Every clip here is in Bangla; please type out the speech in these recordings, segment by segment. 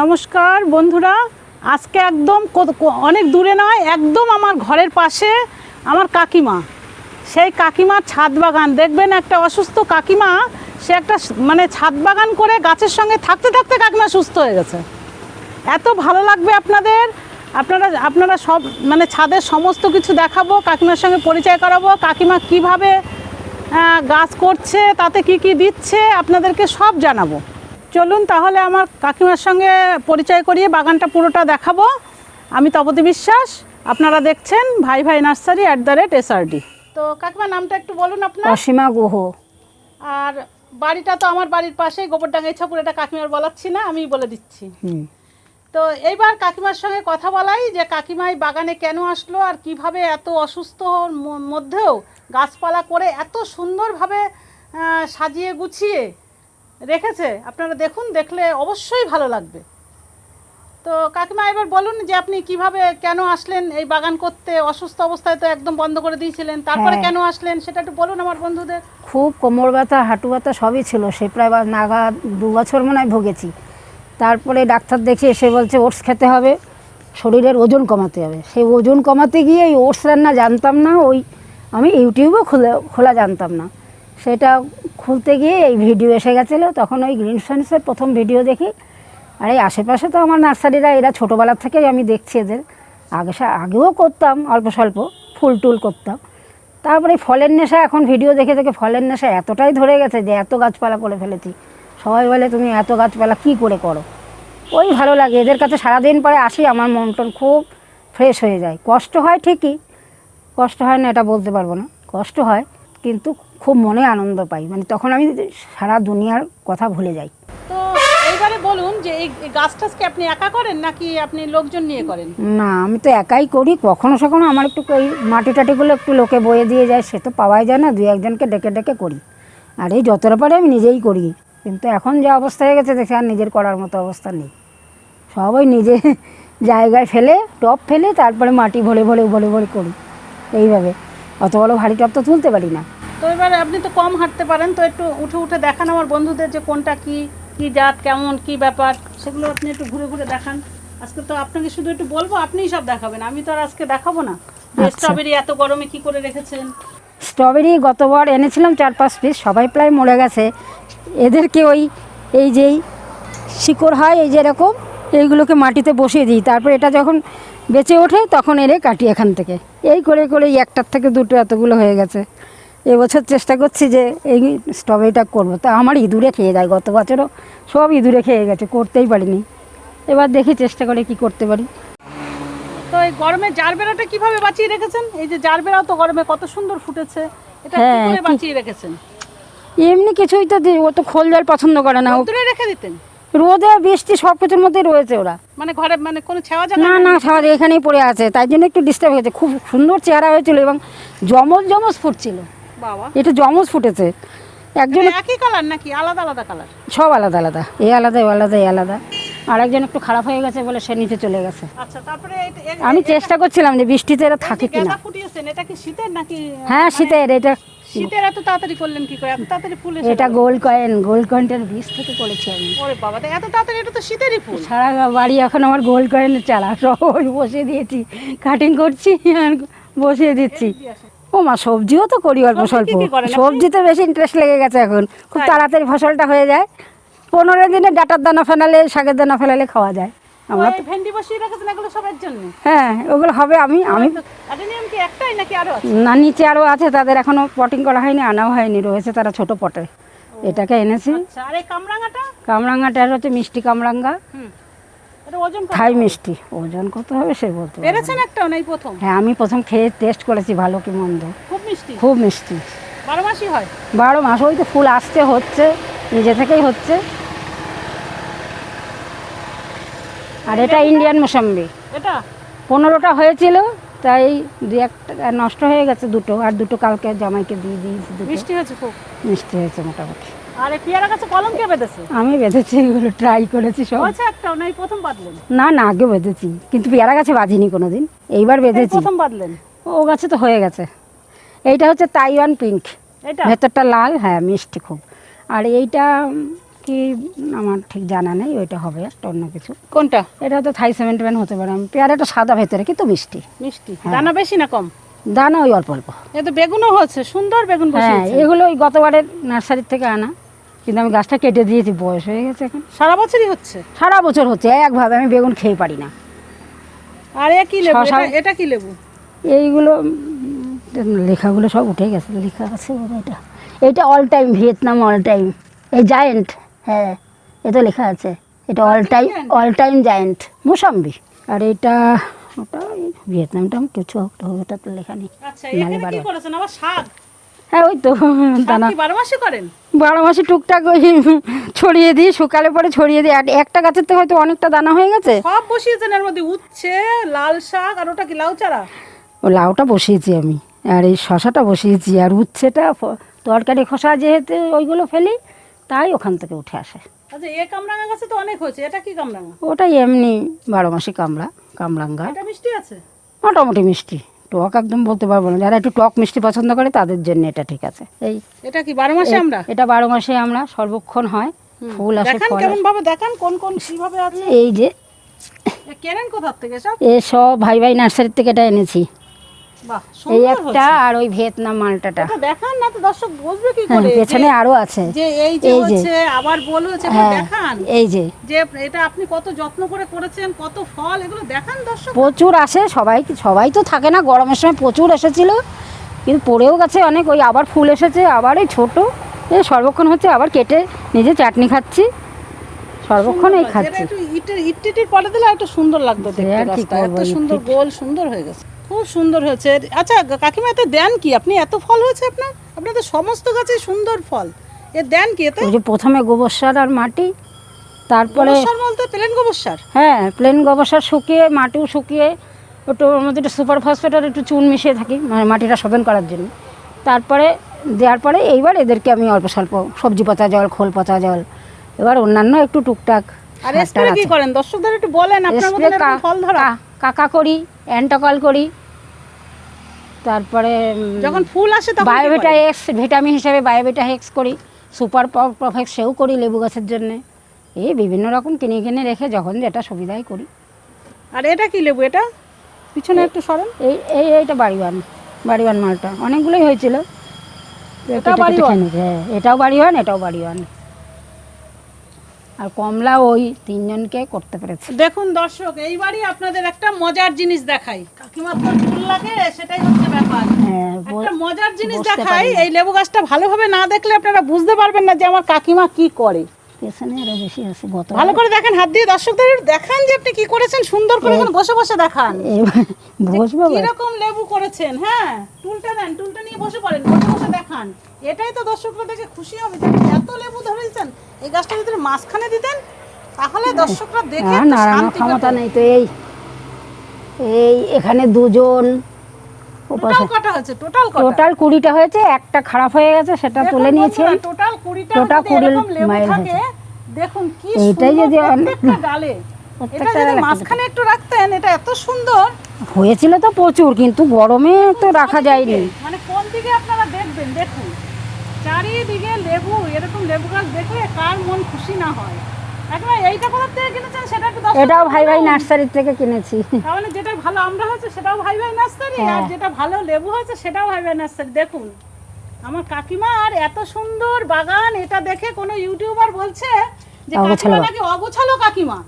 নমস্কার বন্ধুরা, আজকে একদম অনেক দূরে নয়, একদম আমার ঘরের পাশে আমার কাকিমা। সেই কাকিমার ছাদ বাগান। দেখবেন একটা অসুস্থ কাকিমা, সে একটা মানে ছাদ বাগান করে গাছের সঙ্গে থাকতে থাকতে কাকিমা সুস্থ হয়ে গেছে। এত ভালো লাগবে আপনাদের। আপনারা আপনারা সব মানে ছাদের সমস্ত কিছু দেখাবো, কাকিমার সঙ্গে পরিচয় করাবো, কাকিমা কীভাবে গাছ করছে, তাতে কি কি দিচ্ছে, আপনাদেরকে সব জানাব। চলুন তাহলে আমার কাকিমার সঙ্গে পরিচয় করিয়ে বাগানটা পুরোটা দেখাবো। আমি তপতি বিশ্বাস আপনারা দেখছেন ভাই ভাই nursery at the rate SRD তো কাকিমা নামটা একটু বলুন আপনার। অসীমা গুহ। আর বাড়িটা তো আমার বাড়ির পাশেই গোবরডাঙ্গা ইচ্ছাপুর এটা কাকিমার বলাচ্ছি না আমি বলে দিচ্ছি। হুম। তো এইবার কাকিমার সঙ্গে কথা বলাই যে কাকিমাই বাগানে কেন আসলো আর কীভাবে এত অসুস্থ মধ্যেও গাছপালা করে এত সুন্দরভাবে সাজিয়ে গুছিয়ে রেখেছে। আপনারা দেখুন দেখলে অবশ্যই ভালো লাগবে। তো কাকিমা এবার বলুন যে আপনি কীভাবে কেন আসলেন এই বাগান করতে? অসুস্থ অবস্থায় তো একদম বন্ধ করে দিয়েছিলেন। তারপরে হ্যাঁ। কেন আসলেন? সেটা একটু বলুন আমার বন্ধুদের। খুব কোমর ব্যথা হাঁটু ব্যথা সবই ছিল। সে প্রায় নাগা দু বছর মনে হয় ভুগেছি। তারপরে ডাক্তার দেখে এসে বলছে ওটস খেতে হবে। শরীরের ওজন কমাতে হবে। সেই ওজন কমাতে গিয়ে এই ওটস রান্না জানতাম না। ওই আমি ইউটিউবও খুলে খোলা জানতাম না। সেটা খুলতে গিয়ে এই ভিডিও এসে গেছিল, তখন ওই গ্রিন সায়েন্সের প্রথম ভিডিও দেখি। আর এই আশেপাশে তো আমার নার্সারিরা, এরা ছোটোবেলার থেকেই আমি দেখছি এদের। আগে আগেও করতাম, অল্প স্বল্প, ফুল টুল করতাম। তারপরে ফলের নেশা, এখন ভিডিও দেখে দেখে ফলের নেশা এতটাই ধরে গেছে যে এত গাছপালা করে ফেলেছি। সবাই বলে, তুমি এত গাছপালা কী করে করো? ওই ভালো লাগে, এদের কাছে সারাদিন পরে আসি, আমার মন টন খুব ফ্রেশ হয়ে যায়। কষ্ট হয় ঠিকই, কষ্ট হয় না এটা বলতে পারব না, কষ্ট হয়। কিন্তু খুব মনে আনন্দ পাই। মানে তখন আমি সারা দুনিয়ার কথা ভুলে যাই। তো এইবারে বলুন যে এই গাছ টাছকে আপনি একা করেন নাকি আপনি লোকজন নিয়ে করেন? না আমি তো একাই করি। কখনো সখনো আমার একটু ওই মাটি টাটিগুলো একটু লোকে বয়ে দিয়ে যায় সে তো পাওয়াই যায় না। দুই একজনকে ডেকে ডেকে করি। আর এই যতটা পারে আমি নিজেই করি। কিন্তু এখন যে অবস্থা হয়ে গেছে দেখে আর নিজের করার মতো অবস্থা নেই। সবাই নিজে জায়গায় ফেলে টপ ফেলে তারপরে মাটি ভরে ভরে ভরে ভরে করি। এইভাবে। অত বড় ভারী টপ তো তুলতে পারি না। তো এবারে আপনি তো কম হাঁটতে পারেন তো একটু উঠে উঠে দেখান আমার বন্ধুদের যে কোনটা কি কি জাত কেমন কি ব্যাপার সেগুলো আপনি একটু ঘুরে ঘুরে দেখান। আজকে তো আপনাকে শুধু একটু বলব আপনিই সব দেখাবেন আমি তো আর আজকে দেখাবো না। আচ্ছা। স্ট্রবেরি এত গরমে কি করে রেখেছেন? স্ট্রবেরি গতবার এনেছিলাম চার পাঁচ পিস সবাই প্রায় মরে গেছে। এদেরকে ওই এই যেই শিকড় হয় এই যেরকম এইগুলোকে মাটিতে বসিয়ে দিই। তারপর এটা যখন বেঁচে ওঠে তখন এরে কাটি এখান থেকে। এই করে করে এই একটার থেকে দুটো এতগুলো হয়ে গেছে। এবছর চেষ্টা করছি যে এই স্ট্রবেরিটা করব। তা আমার ইঁদুরে খেয়ে যায় গত বছরও সব ইঁদুরে খেয়ে গেছে করতেই পারিনি। এবার দেখি চেষ্টা করে কি করতে পারি। তো এই গরমে জারবেরাটা কীভাবে বাঁচিয়ে রেখেছেন? এই যে জারবেরাও তো গরমে কত সুন্দর ফুটেছে এটা কি হ্যাঁ, করে বাঁচিয়ে রেখেছেন? এমনি কিছুই তো ও তো খোল জল পছন্দ করে না। ও দূরে রেখে দিতেন? রোদে বৃষ্টি সব কিছুর মধ্যেই রয়েছে ওরা। মানে ঘরে মানে কোনো ছাওয়া জায়গা না না সবাই এখানেই পড়ে আছে তাই জন্য একটু ডিস্টার্ব হয়েছে। খুব সুন্দর চেহারা হয়েছিল এবং জমজ জমজ ফুটছিল। বাবা। এটা জমজ ফুটেছে। একজন মানে একই কালার নাকি? আলাদা আলাদা কালার সব আলাদা আলাদা। এ আলাদা ও আলাদা এ আলাদা। আর একজন একটু খারাপ হয়ে গেছে বলে সে নিচে চলে গেছে। আচ্ছা তারপরে আমি চেষ্টা করছিলাম যে বৃষ্টিতে এরা থাকে কিনা। ফুটিয়েছেন এটা কি শীতের নাকি হ্যাঁ শীতের এটা শীতের এত তাড়াতাড়ি করলেন কি করে? এত তাড়াতাড়ি ফুল এটা গেল? গোল্ড কয়েন গোল্ড কয়েনটার বীজ থেকে করেছি আমি। ওরে বাবা এত তাড়াতাড়ি এটা তো শীতেরই ফুল। সারা বাড়ি এখন আমার গোল্ড কয়েনের চালা সব বসিয়ে দিয়েছি। কাটিং করছি আর বসিয়ে দিচ্ছি। ও মা সবজিও তো করি অল্প স্বল্প? সবজিতে বেশি ইন্টারেস্ট লেগে গেছে এখন। খুব তাড়াতাড়ি ফসলটা হয়ে যায়। পনেরো দিনে ডাটার দানা ফেলালে শাকের দানা ফেলালে খাওয়া যায়। আমরা ভেন্ডি বসিয়ে রেখেছেন এগুলো সবার জন্য? হ্যাঁ ওগুলো হবে আমি আমি একটাই নাকি আরও না নিচে আছে তাদের পটিং করা হয়নি আনাও হয়নি রয়েছে তারা ছোট পটে এটাকে এনেছি। আচ্ছা আর এই কামরাঙাটা? হচ্ছে মিষ্টি কামরাঙ্গা। খাই মিষ্টি। ওজন কত হবে সে বলতে পেরেছেন একটাও নেই প্রথম? হ্যাঁ আমি প্রথম খেয়ে টেস্ট করেছি ভালো কি মন্দ। খুব মিষ্টি? খুব মিষ্টি। বারো মাসই হয়? বারো মাস ওই তো ফুল আসতে হচ্ছে নিজে থেকেই হচ্ছে। আর এটা ইন্ডিয়ান মোসাম্বি। এটা? পনেরোটা হয়েছিল তাই দু একটা নষ্ট হয়ে গেছে দুটো আর দুটো কালকে জামাইকে দিয়ে দিয়েছি মিষ্টি হয়েছে খুব? মিষ্টি হয়েছে মোটামুটি। আর পেয়ারা গাছে কলম কে বেঁধেছে? আমি বেঁধেছি এগুলো ট্রাই করেছি সব। হয়েছে একটাও নাই প্রথম বাঁধলেন? না না আগে বেঁধেছি কিন্তু পেয়ারা গাছে বাঁধিনি কোনো দিন এইবার বেঁধেছি। প্রথম বাঁধলেন? ও গাছে তো হয়ে গেছে। এইটা হচ্ছে তাইওয়ান পিঙ্ক এটা ভেতরটা লাল হ্যাঁ মিষ্টি খুব। আর এইটা কি আমার ঠিক জানা নেই ওইটা হবে একটা অন্য কিছু। কোনটা? এটা তো থাই সেভেন্টি ওয়ান হতে পারে। পেয়ারাটা সাদা ভেতরে কিন্তু মিষ্টি। মিষ্টি। হ্যাঁ। দানা বেশি না কম? দানা ওই অল্প অল্প। এ তো বেগুনও হচ্ছে সুন্দর বেগুন হ্যাঁ এগুলো ওই গতবারের নার্সারির থেকে আনা। কিন্তু আমি গাছটা কেটে দিয়েছি বয়স হয়ে গেছে এখন। সারা বছরই হচ্ছে? সারা বছর হচ্ছে একভাবে আমি বেগুন খেয়ে পারি না। আর কি লেবু? এটা- কি লেবু? এইগুলো লেখাগুলো সব উঠে গেছে লেখা আছে এটা। এটা all time Vietnam all time এই জায়েন্ট হ্যাঁ এ তো লেখা আছে। এটা all time all time giant mosambi. আর এটা ওটা ভিয়েতনামটা কিছু ওটা তো লেখা নেই। আচ্ছা নালে এখানে হ্যাঁ ওই তো দানা। বারো মাসে করেন? বারো মাসে টুকটাক ওই ছড়িয়ে দিই শুকালে পরে ছড়িয়ে দিই। আর একটা গাছের তো হয়তো অনেকটা দানা হয়ে গেছে। সব বসিয়েছেন এর মধ্যে উচ্ছে লাল শাক আর ওটা কি লাউ চারা? ও লাউটা বসিয়েছি আমি আর এই শশাটা বসিয়েছি আর উচ্ছেটা তরকারি খোসা যেহেতু ওইগুলো ফেলি তাই ওখান থেকে উঠে আসে। আচ্ছা এ কামরাঙা গাছে তো অনেক হয়েছে এটা কি কামরাঙা ওটাই এমনি বারো মাসি কামড়া কামরাঙ্গা। এটা মিষ্টি আছে? মোটামুটি মিষ্টি। টক একদম বলতে পারব না। যারা একটু টক মিষ্টি পছন্দ করে তাদের জন্য এটা ঠিক আছে। এই এটা কি বারো মাসে আমরা? এটা বারো মাসে আমরা সর্বক্ষণ হয়। ফুল আসে ফল। কেমন ভাবে দেখান কোন কোন কীভাবে আছে। এই যে কেনেন কোথার থেকে সব? এ সব ভাই ভাই নার্সারির থেকে এটা এনেছি। এই একটা আর ওই ভিয়েতনাম মালটাটা। দেখান না তো দর্শক বুঝবে কি হ্যাঁ করে? পেছনে আরও আছে। যে এই যে হচ্ছে আবার বল হ্যাঁ দেখান। এই যে। যে এটা আপনি কত যত্ন করে করেছেন কত ফল এগুলো দেখান দর্শক। প্রচুর আসে সবাই সবাই তো থাকে না গরমের সময় প্রচুর এসেছিল। কিন্তু পড়েও গেছে অনেক ওই আবার ফুল এসেছে আবার এই ছোটো। এই সর্বক্ষণ হচ্ছে আবার কেটে নিজে চাটনি খাচ্ছি। সর্বক্ষণ এই খাচ্ছি। একটু ইট পরে দিলে একটু সুন্দর লাগবে দেখতে আর কি এত সুন্দর গোল সুন্দর হয়ে গেছে। খুব সুন্দর হয়েছে। আচ্ছা কাকিমা এতে দেন কি? আপনি এত ফল হয়েছে আপনার? আপনাদের সমস্ত গাছে সুন্দর ফল। এ দেন কি এতে? যে প্রথমে গোবর সার আর মাটি তারপরে সার বলতে প্লেন গোবর সার? হ্যাঁ প্লেন গোবর সার শুকিয়ে মাটিও শুকিয়ে একটু ওর মধ্যে একটু সুপার ফসফেট আর একটু চুন মিশিয়ে থাকি মানে মাটিটা শোধন করার জন্য। তারপরে দেওয়ার পরে এইবার এদেরকে আমি অল্প স্বল্প সবজি পচা জল খোল পচা জল এবার অন্যান্য একটু টুকটাক আর স্প্রে কি করেন? দর্শকদের একটু বলেন আপনার ফল ধরা। কাকা করি অ্যান্টাকল করি তারপরে যখন ফুল আসে তখন বায়োভিটা এক্স ভিটামিন হিসেবে বায়োভিটা হেক্স করি সুপার প্রফেক্ট সেও করি লেবু গাছের জন্যে। এই বিভিন্ন রকম কিনে কিনে রেখে যখন যেটা সুবিধাই করি। আর এটা কি লেবু এটা? পিছনে একটু সরেন। এই এই এইটা বাড়িওয়ান বাড়িওয়ান মালটা। অনেকগুলোই হয়েছিল। এটাও বাড়িওয়ান? হ্যাঁ এটাও বাড়িওয়ান এটাও বাড়িওয়ান। আর কমলা ওই তিনজনকে করতে পেরেছে। দেখুন দর্শক এইবারই আপনাদের একটা মজার জিনিস দেখাই। কাকিমার তো ফুল লাগে সেটাই হচ্ছে ব্যাপার। হ্যাঁ একটা মজার জিনিস দেখাই এই লেবু গাছটা ভালোভাবে না দেখলে আপনারা বুঝতে পারবেন না যে আমার কাকিমা কি করে। পেছনে আরও বেশি আছে গত ভালো করে দেখেন হাত দিয়ে দর্শকদের দেখান যে আপনি কি করেছেন সুন্দর করে এখানে বসে বসে দেখান। বসবো কি রকম লেবু করেছেন হ্যাঁ? টুলটা দেন টুলটা নিয়ে বসে পড়েন বসে বসে দেখান। এটাই তো দর্শকরা দেখে খুশি হবে যে এত লেবু ধরেছেন। এই গাছটা যদি মাঝখানে দিতেন তাহলে দর্শকরা দেখে শান্তি ক্ষমতা নেই তো এই। এই এখানে দুজন টোটাল কটা হয়েছে? টোটাল কটা? টোটাল কুড়িটা হয়েছে একটা খারাপ হয়ে গেছে সেটা তুলে নিয়েছি। টোটাল কুড়িটা কুড়ি মাইল থাকে। দেখুন কি এইটাই যদি অনেক- ডালে। এটা যদি মাঝখানে একটু রাখতেন এটা এত সুন্দর। হয়েছিল তো প্রচুর কিন্তু গরমে তো রাখা যায়নি। মানে কোন দিকে আপনারা দেখবেন? দেখুন চারিদিকে লেবু এরকম লেবু গাছ দেখলে কার মন খুশি না হয়। এটাও ভাই ভাই বলুন। নার্সারির থেকে কিনেছি। তাহলে যেটা ভালো আমরা হয়েছে সেটাও ভাই ভাই নার্সারি আর হ্যাঁ। যেটা ভালো লেবু হয়েছে সেটাও ভাই ভাই নার্সারি। দেখুন আমার কাকিমা আর এত সুন্দর বাগান এটা দেখে কোনো ইউটিউবার বলছে যে কাকিমা নাকি অগোছালো কাকিমা।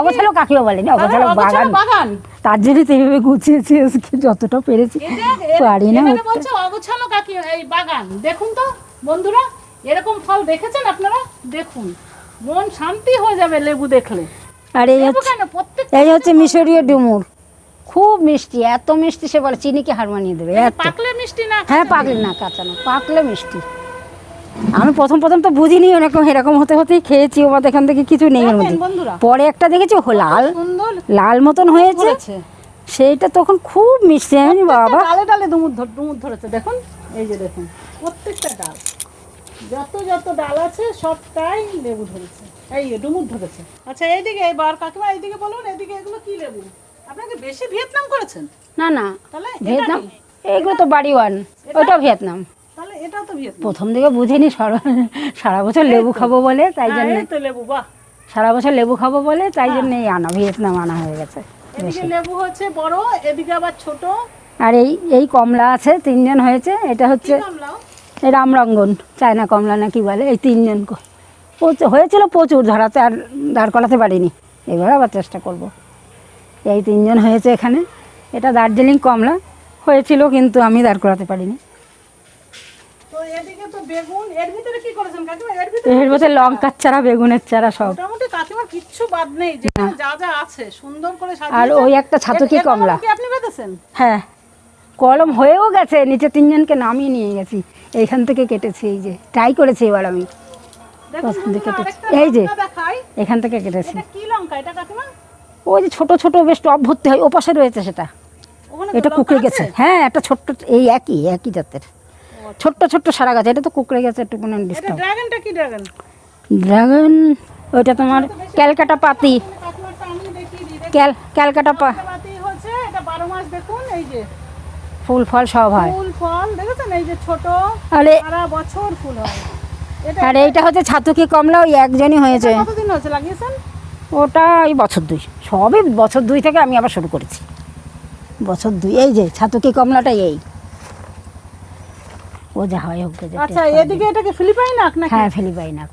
অগোছালো কাকিও বলেনি অগোছালো বাগান। বাগান। তার জন্য তো এইভাবে গুছিয়েছি আজকে যতটা পেরেছি পারি না বলছে অগোছালো কাকি এই বাগান। দেখুন তো বন্ধুরা এরকম ফল দেখেছেন আপনারা? দেখুন। মন শান্তি হয়ে যাবে লেবু দেখলে। আর এই হচ্ছে এই হচ্ছে মিশরীয় ডুমুর। খুব মিষ্টি এত মিষ্টি সে বলে চিনিকে হার মানিয়ে দেবে? পাকলে মিষ্টি না হ্যাঁ পাকলে না কাঁচা না পাকলে মিষ্টি। আমি প্রথম প্রথম তো বুঝিনি এরকম এরকম হতে হতেই খেয়েছি ওমার এখান থেকে কিছু নেই ওর মধ্যে। পরে একটা দেখেছি? ও লাল। সুন্দর লাল মতন হয়েছে। সেইটা তখন খুব মিষ্টি আমি বাবা। ডালে ডালে ডুমুর ধর- ডুমুর ধরেছে দেখুন এই যে দেখুন প্রত্যেকটা ডাল। যত যত ডাল আছে সবটাই লেবু ধরেছে। এই ডুমুর ধরেছে। আচ্ছা এইদিকে এবার কাকিমা এইদিকে বলুন এদিকে এগুলো কি লেবু? আপনাকে বেশি ভিয়েতনাম করেছেন? না না তাহলে ভিয়েতনাম কি? এইগুলো তো বাড়ি ওয়ান ওইটা ভিয়েতনাম। তাহলে এটাও তো ভিয়েতনাম। প্রথম দিকে বুঝিনি সারা সারা বছর লেবু খাব বলে তাই হ্যাঁ, জন্য। তো লেবু বাহ। সারা বছর লেবু খাব বলে তাই জন্য এই আনা ভিয়েতনাম আনা হয়ে গেছে এদিকে লেবু হচ্ছে বড় এদিকে আবার ছোট। আর এই এই কমলা আছে তিনজন হয়েছে এটা হচ্ছে কামলাও? এই রামরঙ্গন চায়না কমলা না কি বলে এই তিনজন প্রচুর হয়েছিল প্রচুর ধরাতে আর দাঁড় করাতে পারিনি। এবার আবার চেষ্টা করব। এই তিনজন হয়েছে এখানে। এটা দার্জিলিং কমলা হয়েছিল কিন্তু আমি দাঁড় করাতে পারিনি। এর ভিতরে লঙ্কার চারা বেগুনের চারা সব। আর ওই একটা ছাতকি কমলা। হ্যাঁ। কলম হয়েও গেছে নিচে তিনজনকে নামিয়ে নিয়ে গেছি। এইখান থেকে কেটেছি এই যে ট্রাই করেছি এবার আমি। কেটেছে। এই যে। এখান থেকে কেটেছি। ওই যে ছোট ছোট বেশ টপ ভর্তি হয় ওপাশে রয়েছে সেটা। এটা কুকড়ে গেছে। হ্যাঁ একটা ছোট্ট এই একই একই জাতের। ছোট্ট ছোট্ট সারা গাছ এটা তো কুকড়ে গেছে একটু কোনো ডিস্টার্ব ড্রাগনটা কি ড্রাগন ড্রাগন ওইটা তোমার ক্যালকাটা পাতি। ক্যাল ক্যালকাটা পা পাতি হচ্ছে এটা বারো মাস দেখুন এই যে। ফুল ফল সব হয়। ফুল ফল দেখেছেন? এই যে ছোট আরে সারা বছর ফুল হয়। আর এইটা হচ্ছে ছাতুকি কমলা ওই একজনই হয়েছে। কতদিন হচ্ছে লাগিয়েছেন? ওটা এই বছর দুই। সবই বছর দুই থেকে আমি আবার শুরু করেছি। বছর দুই। এই যে ছাতুকি কমলাটা এই। ও যা হয় হোক আচ্ছা এদিকে এটাকে ফিলিপাইন নাক নাকি? হ্যাঁ ফিলিপাইনাক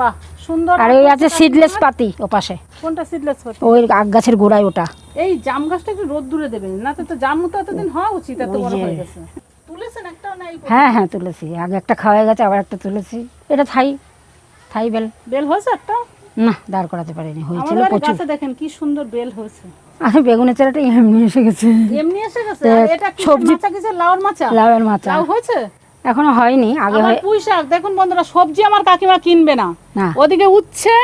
বাহ সুন্দর আর আছে সিডলেস পাতি ও পাশে কোনটা সিডলেস পাতি? ওই আগ গাছের গোড়ায় ওটা। এই জাম গাছটা একটু রোদ দূরে দেবেন না তো জাম তো এতদিন হওয়া উচিত এত বড় হয়ে গেছে। তুলেছেন একটা না এই হ্যাঁ হ্যাঁ তুলেছি। আগে একটা খাওয়া গেছে আবার একটা তুলেছি। এটা থাই থাই বেল। বেল হয়েছে একটা? না দাঁড় করাতে পারিনি হয়েছিল প্রচুর। দেখেন কি সুন্দর বেল হয়েছে। আমি বেগুনের চারাটা এমনি এসে গেছে। এমনি এসে গেছে? এটা কি মাচা কিসের? লাউর মাচা? লাউয়ের মাথা লাউ হয়েছে? এখনও হয়নি আগে হয়ে পুঁই শাক দেখুন বন্ধুরা সবজি আমার কাকিমা কিনবে না। না। ওদিকে উচ্ছে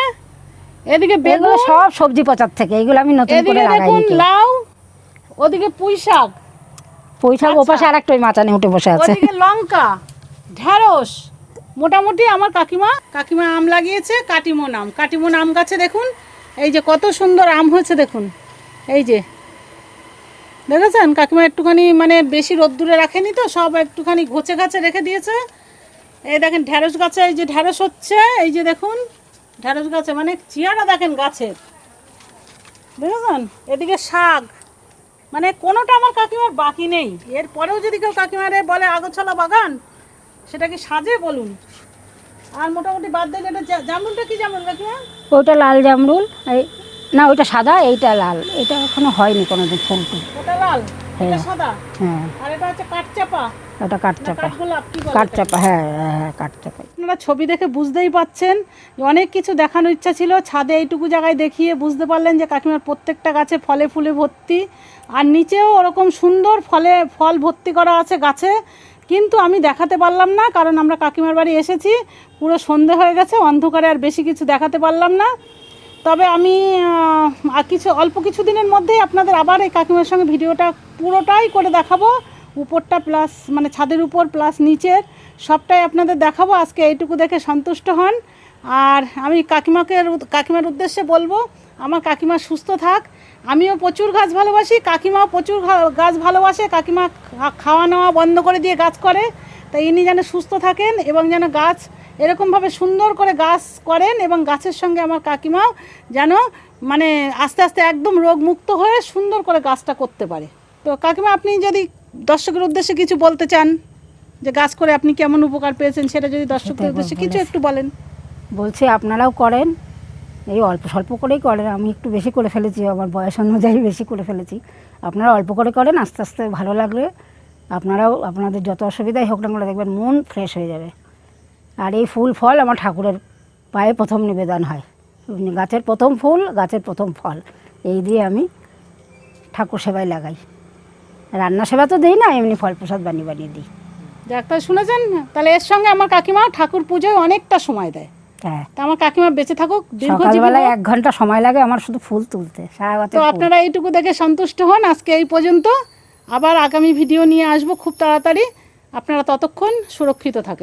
এদিকে বেগুন সব সবজি পচার থেকে এগুলো আমি নতুন করে লাগাইনি লাউ ওদিকে পুঁই শাক পয়সা আচ্ছা। ওপাশে আর একটা ওই মাচানে উঠে বসে আছে। ওদিকে লঙ্কা ঢেঁড়স মোটামুটি আমার কাকিমা কাকিমা আম লাগিয়েছে কাটিমন আম কাটিমন আম গাছে দেখুন এই যে কত সুন্দর আম হয়েছে দেখুন এই যে। দেখেছেন? কাকিমা একটুখানি মানে বেশি রোদ্দুরে রাখেনি তো, সব একটুখানি ঘোচে গাছে রেখে দিয়েছে। এই দেখেন ঢ্যাঁড়স গাছে এই যে ঢ্যাঁড়স হচ্ছে, এই যে দেখুন ঢ্যাঁড়স গাছে মানে চেয়ারা দেখেন গাছের দেখেছেন? এদিকে শাক। মানে কোনোটা আমার কাকিমার বাকি নেই। এরপরেও যদি কেউ কাকিমারে বলে আগরছলা বাগান, সেটা কি সাজে বলুন? আর মোটামুটি বাদ দিলে এটা জামরুলটা কি জামরুল কাকিমা? ওইটা লাল জামরুল না ওইটা সাদা এইটা লাল। এটা এখনও হয়নি কোনোদিন ফুল টুল ওটা লাল? এটা হ্যাঁ। সাদা? হ্যাঁ। আর এটা হচ্ছে কাঠচাপা। ওটা কাঠচাপা। কাঠচাপা হ্যাঁ হ্যাঁ হ্যাঁ কাঠচাপা। আপনারা ছবি দেখে বুঝতেই পাচ্ছেন অনেক কিছু দেখানোর ইচ্ছা ছিল। ছাদে এইটুকু জায়গায় দেখিয়ে বুঝতে পারলেন যে কাকিমার প্রত্যেকটা গাছে ফলে ফুলে ভর্তি। আর নিচেও ওরকম সুন্দর ফলে ফল ভর্তি করা আছে গাছে। কিন্তু আমি দেখাতে পারলাম না কারণ আমরা কাকিমার বাড়ি এসেছি। পুরো সন্ধে হয়ে গেছে অন্ধকারে আর বেশি কিছু দেখাতে পারলাম না। তবে আমি কিছু, অল্প কিছু দিনের মধ্যেই আপনাদের আবার এই কাকিমার সঙ্গে ভিডিওটা পুরোটাই করে দেখাবো। উপরটা প্লাস মানে ছাদের উপর প্লাস নিচের সবটাই আপনাদের দেখাবো। আজকে এইটুকু দেখে সন্তুষ্ট হন। আর আমি কাকিমাকে, কাকিমার উদ্দেশ্যে বলব, আমার কাকিমা সুস্থ থাক। আমিও প্রচুর গাছ ভালোবাসি, কাকিমাও প্রচুর গাছ ভালোবাসে। কাকিমা খাওয়া নেওয়া বন্ধ করে দিয়ে গাছ করে। তাই ইনি যেন সুস্থ থাকেন এবং যেন গাছ এরকমভাবে সুন্দর করে গাছ করেন এবং গাছের সঙ্গে আমার কাকিমাও যেন মানে আস্তে আস্তে একদম রোগমুক্ত হয়ে সুন্দর করে গাছটা করতে পারে। তো কাকিমা আপনি যদি দর্শকের উদ্দেশ্যে কিছু বলতে চান যে গাছ করে আপনি কেমন উপকার পেয়েছেন সেটা যদি দর্শকদের উদ্দেশ্যে কিছু একটু বলেন। বলছি আপনারাও করেন। এই অল্প স্বল্প করেই করেন। আমি একটু বেশি করে ফেলেছি আমার বয়স অনুযায়ী বেশি করে ফেলেছি। আপনারা অল্প করে করেন আস্তে আস্তে ভালো লাগলে আপনারাও আপনাদের যত অসুবিধাই হোক না করে দেখবেন মন ফ্রেশ হয়ে যাবে। আর এই ফুল ফল আমার ঠাকুরের পায়ে প্রথম নিবেদন হয়। গাছের প্রথম ফুল গাছের প্রথম ফল। এই দিয়ে আমি ঠাকুর সেবায় লাগাই। রান্না সেবা তো দিই না এমনি ফল প্রসাদ বানিয়ে বানিয়ে দিই। ডাক্তার শুনেছেন? তাহলে এর সঙ্গে আমার কাকিমা ঠাকুর পুজোয় অনেকটা সময় দেয়। হ্যাঁ। তা আমার কাকিমা বেঁচে থাকুক সকালবেলায় এক ঘণ্টা সময় লাগে আমার শুধু ফুল তুলতে সারা তো আপনারা এইটুকু দেখে সন্তুষ্ট হন আজকে এই পর্যন্ত। আবার আগামী ভিডিও নিয়ে আসব খুব তাড়াতাড়ি। আপনারা ততক্ষণ সুরক্ষিত থাকেন।